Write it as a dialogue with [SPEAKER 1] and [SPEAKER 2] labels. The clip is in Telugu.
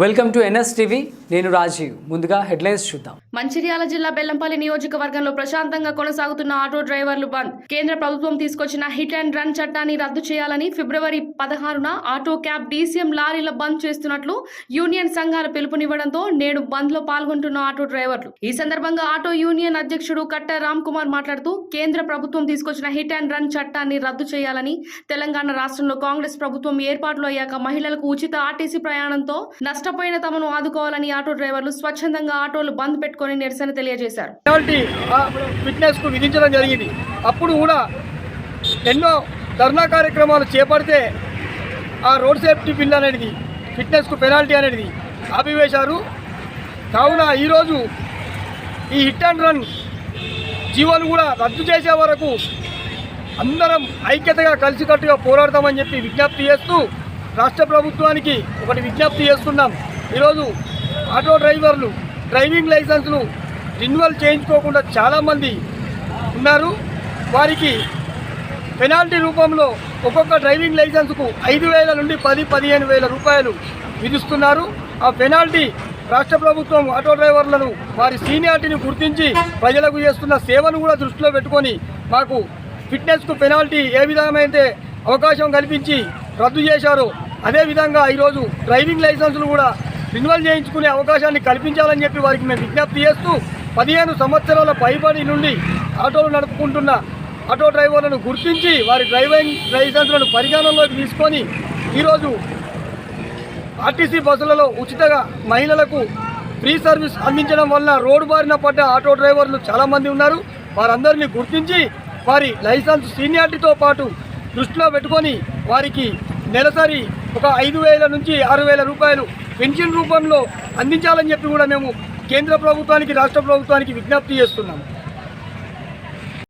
[SPEAKER 1] Welcome to NS TV. నేను రాజీవ్. ముందుగా హెడ్లైన్స్ చూద్దాం.
[SPEAKER 2] మంచిర్యాల జిల్లా బెల్లంపల్లి నియోజకవర్గంలో ప్రశాంతంగా కొనసాగుతున్న ఆటో డ్రైవర్లు బంద్. కేంద్ర ప్రభుత్వం తీసుకొచ్చిన హిట్ అండ్ రన్ చట్టాన్ని రద్దు చేయాలని ఫిబ్రవరి పదహారున ఆటో క్యాబ్ డీసీఎం లారీల బంద్ చేస్తున్నట్లు యూనియన్ సంఘాల పిలుపునివ్వడంతో నేడు బంద్లో పాల్గొంటున్న ఆటో డ్రైవర్లు. ఈ సందర్భంగా ఆటో యూనియన్ అధ్యక్షుడు కట్ట రామ్ కుమార్ మాట్లాడుతూ కేంద్ర ప్రభుత్వం తీసుకొచ్చిన హిట్ అండ్ రన్ చట్టాన్ని రద్దు చేయాలని తెలంగాణ రాష్ట్రంలో కాంగ్రెస్ ప్రభుత్వం ఏర్పాట్లు అయ్యాక మహిళలకు ఉచిత ఆర్టీసీ ప్రయాణంతో నష్టపోయిన తమను ఆదుకోవాలని ఆటో డ్రైవర్లు స్వచ్ఛందంగా ఆటోలు బంద్ పెట్టుకుని నిరసన తెలియజేశారు.
[SPEAKER 3] పెనాల్టీ ఫిట్నెస్కు విధించడం జరిగింది. అప్పుడు కూడా ఎన్నో ధర్నా కార్యక్రమాలు చేపడితే ఆ రోడ్ సేఫ్టీ బిల్ అనేది ఫిట్నెస్కు పెనాల్టీ అనేది ఆపివేశారు. కావున ఈరోజు ఈ హిట్ అండ్ రన్ జీవోలు కూడా రద్దు చేసే వరకు అందరం ఐక్యతగా కలిసికట్టుగా పోరాడతామని చెప్పి విజ్ఞప్తి చేస్తూ రాష్ట్ర ప్రభుత్వానికి ఒకటి విజ్ఞప్తి చేస్తున్నాం. ఈరోజు ఆటో డ్రైవర్లు డ్రైవింగ్ లైసెన్స్ను రెన్యువల్ చేయించుకోకుండా చాలామంది ఉన్నారు. వారికి పెనాల్టీ రూపంలో ఒక్కొక్క డ్రైవింగ్ లైసెన్స్కు ఐదు వేల నుండి పది పదిహేను వేల రూపాయలు విధిస్తున్నారు. ఆ పెనాల్టీ రాష్ట్ర ప్రభుత్వం ఆటో డ్రైవర్లను వారి సీనియారిటీని గుర్తించి ప్రజలకు చేస్తున్న సేవను కూడా దృష్టిలో పెట్టుకొని మాకు ఫిట్నెస్కు పెనాల్టీ ఏ విధమైతే అవకాశం కల్పించి రద్దు చేశారు. అదేవిధంగా ఈరోజు డ్రైవింగ్ లైసెన్సులు కూడా రిన్యువల్ చేయించుకునే అవకాశాన్ని కల్పించాలని చెప్పి వారికి మేము విజ్ఞప్తి చేస్తూ పదిహేను సంవత్సరాల పైబడి నుండి ఆటోలు నడుపుకుంటున్న ఆటో డ్రైవర్లను గుర్తించి వారి డ్రైవింగ్ లైసెన్సులను పరిగణనలోకి తీసుకొని ఈరోజు ఆర్టీసీ బస్సులలో ఉచితంగా మహిళలకు ఫ్రీ సర్వీస్ అందించడం వల్ల రోడ్డు బారిన పడ్డ ఆటో డ్రైవర్లు చాలామంది ఉన్నారు. వారందరినీ గుర్తించి వారి లైసెన్స్ సీనియారిటీతో పాటు దృష్టిలో పెట్టుకొని వారికి నెలసరి ఒక ఐదు వేల నుంచి ఆరు వేల రూపాయలు పెన్షన్ రూపంలో అందించాలని చెప్పి కూడా మేము కేంద్ర ప్రభుత్వానికి రాష్ట్ర ప్రభుత్వానికి విజ్ఞప్తి చేస్తున్నాము.